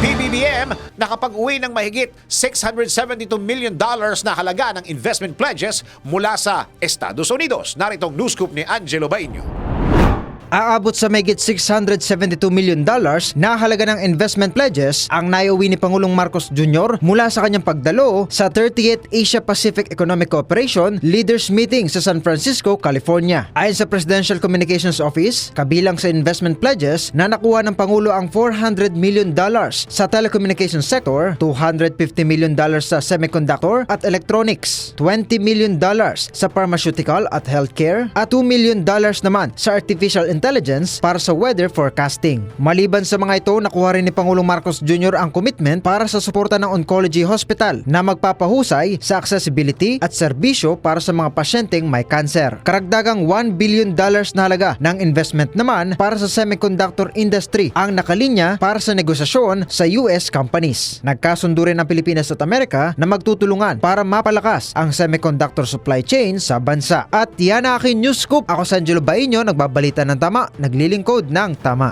PBBM nakapag-uwi ng mahigit 672 million dollars na halaga ng investment pledges mula sa Estados Unidos. Naritong news scoop ni Angelo Bainio. Aabot sa megit 672 million dollars na halaga ng investment pledges ang naiuwi ni Pangulong Marcos Jr. mula sa kanyang pagdalo sa 38th Asia Pacific Economic Cooperation Leaders Meeting sa San Francisco, California. Ayon sa Presidential Communications Office, kabilang sa investment pledges na nakuha ng Pangulo ang 400 million dollars sa telecommunications sector, 250 million dollars sa semiconductor at electronics, 20 million dollars sa pharmaceutical at healthcare, at 2 million dollars naman sa artificial intelligence para sa weather forecasting. Maliban sa mga ito, nakuha rin ni Pangulong Marcos Jr. ang commitment para sa suporta ng Oncology Hospital na magpapahusay sa accessibility at serbisyo para sa mga pasyenteng may cancer. Karagdagang 1 billion dollars na halaga ng investment naman para sa semiconductor industry ang nakalinya para sa negosasyon sa US companies. Nagkasundo rin ang Pilipinas at Amerika na magtutulungan para mapalakas ang semiconductor supply chain sa bansa. At yan ang aking news scoop. Ako si Angelo Baino, nagbabalita ng tama, naglilingkod ng tama.